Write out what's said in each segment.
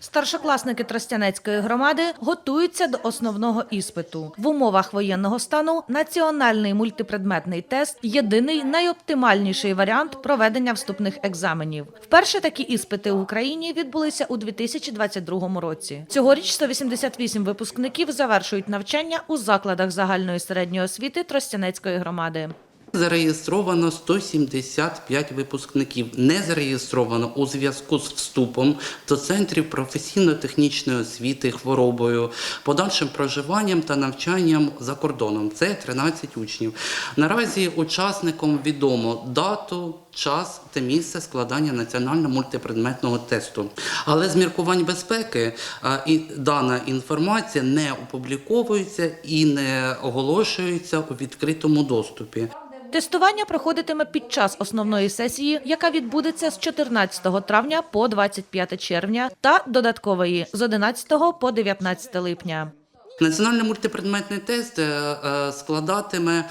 Старшокласники Тростянецької громади готуються до основного іспиту. В умовах воєнного стану національний мультипредметний тест єдиний найоптимальніший варіант проведення вступних екзаменів. Вперше такі іспити в Україні відбулися у 2022 році. Цьогоріч 188 випускників завершують навчання у закладах загальної середньої освіти Тростянецької громади. Зареєстровано 175 випускників. Не зареєстровано у зв'язку з вступом до центрів професійно-технічної освіти, хворобою, подальшим проживанням та навчанням за кордоном. Це 13 учнів. Наразі учасникам відомо дату, час та місце складання національно мультипредметного тесту. Але з міркувань безпеки і дана інформація не опубліковується і не оголошується у відкритому доступі. Тестування проходитиме під час основної сесії, яка відбудеться з 14 травня по 25 червня, та додаткової з 11 по 19 липня. Національний мультипредметний тест е, е, складатиме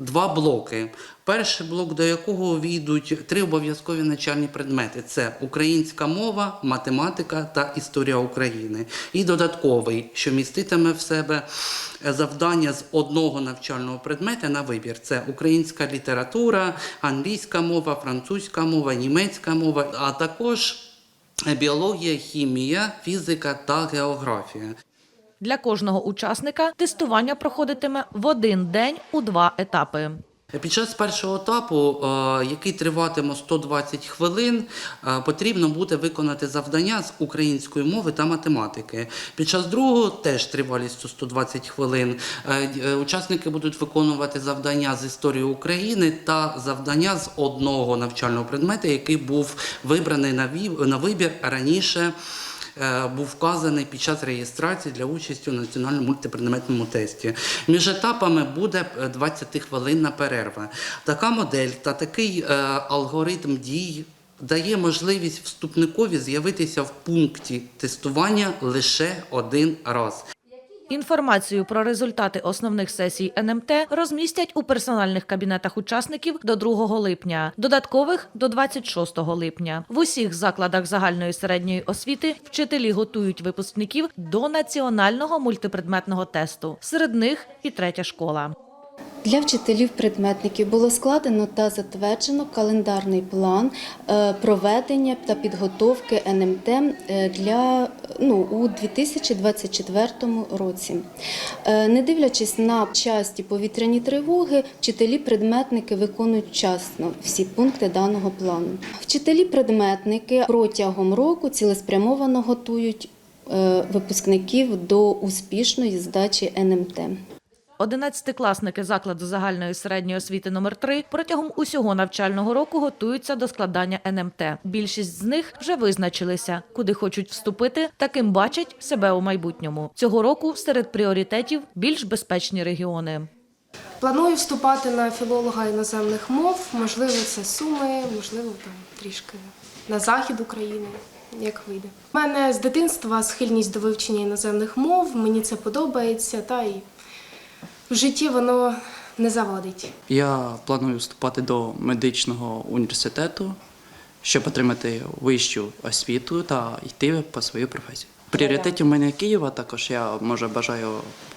два блоки. Перший блок, до якого увійдуть три обов'язкові навчальні предмети: це українська мова, математика та історія України. І додатковий, що міститиме в себе завдання з одного навчального предмета на вибір: це українська література, англійська мова, французька мова, німецька мова, а також біологія, хімія, фізика та географія. Для кожного учасника тестування проходитиме в один день у два етапи. Під час першого етапу, е, який триватиме 120 хвилин, е, потрібно буде виконати завдання з української мови та математики. Під час другого теж тривалістю 120 хвилин. е, Учасники будуть виконувати завдання з історії України та завдання з одного навчального предмета, який був вибраний на вибір раніше. Е, Був вказаний під час реєстрації для участі у національному мультипредметному тесті. Між етапами буде е, 20-хвилинна перерва. Така модель та такий е, алгоритм дій дає можливість вступникові з'явитися в пункті тестування лише один раз. Інформацію про результати основних сесій НМТ розмістять у персональних кабінетах учасників до 2 липня, додаткових до 26 липня. В усіх закладах загальної середньої освіти вчителі готують випускників до національного мультипредметного тесту. Серед них і третя школа. Для вчителів-предметників було складено та затверджено календарний план е, проведення та підготовки НМТ е, для ну, у 2024 році. Е, Не дивлячись на часті повітряні тривоги, вчителі-предметники виконують вчасно всі пункти даного плану. Вчителі-предметники протягом року цілеспрямовано готують випускників до успішної здачі НМТ. Одинадцятикласники закладу загальної середньої освіти номер 3 протягом усього навчального року готуються до складання НМТ. Більшість з них вже визначилися, куди хочуть вступити, таким бачать себе у майбутньому. Цього року серед пріоритетів більш безпечні регіони. Планую вступати на філолога іноземних мов, можливо, це Суми, можливо, там трішки на захід України, як вийде. У мене з дитинства схильність до вивчення іноземних мов, мені це подобається, та і в житті воно не завадить. Я планую вступати до медичного університету, щоб отримати вищу освіту та йти по свою професію. Пріоритеті в мене Києва, також я може бажаю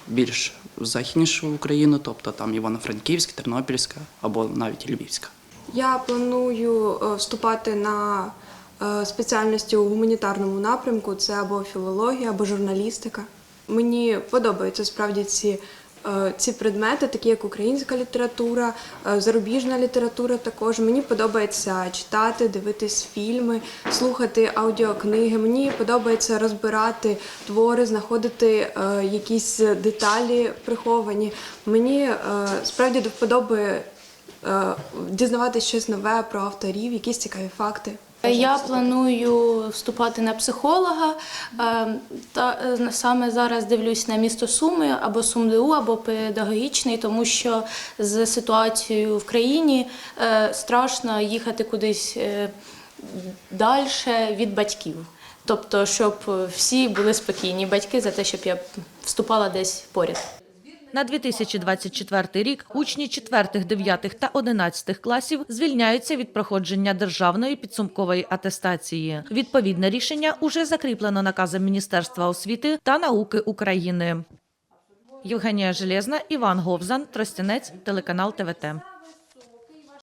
більш західнішу Україну, тобто там Івано-Франківська, Тернопільська або навіть Львівська. Я планую е, вступати на е, спеціальності у гуманітарному напрямку. Це або філологія, або журналістика. Мені подобаються справді ці, ці предмети, такі як українська література, е, зарубіжна література. Також мені подобається читати, дивитись фільми, слухати аудіокниги. Мені подобається розбирати твори, знаходити е, якісь деталі приховані. Мені е, справді до вподоби е, щось нове про авторів, якісь цікаві факти. Я планую вступати на психолога. е, Та е, саме зараз дивлюсь на місто Суми або СумДУ, або педагогічний, тому що з ситуацією в країні е, страшно їхати кудись далі від батьків. Тобто, щоб всі були спокійні, батьки за те, щоб я вступала десь поряд. На 2024 рік учні 4, 9 та 11 класів звільняються від проходження державної підсумкової атестації. Відповідне рішення уже закріплено наказом Міністерства освіти та науки України. Євгенія Железна, Іван Говзан, Тростянець, телеканал ТВТ.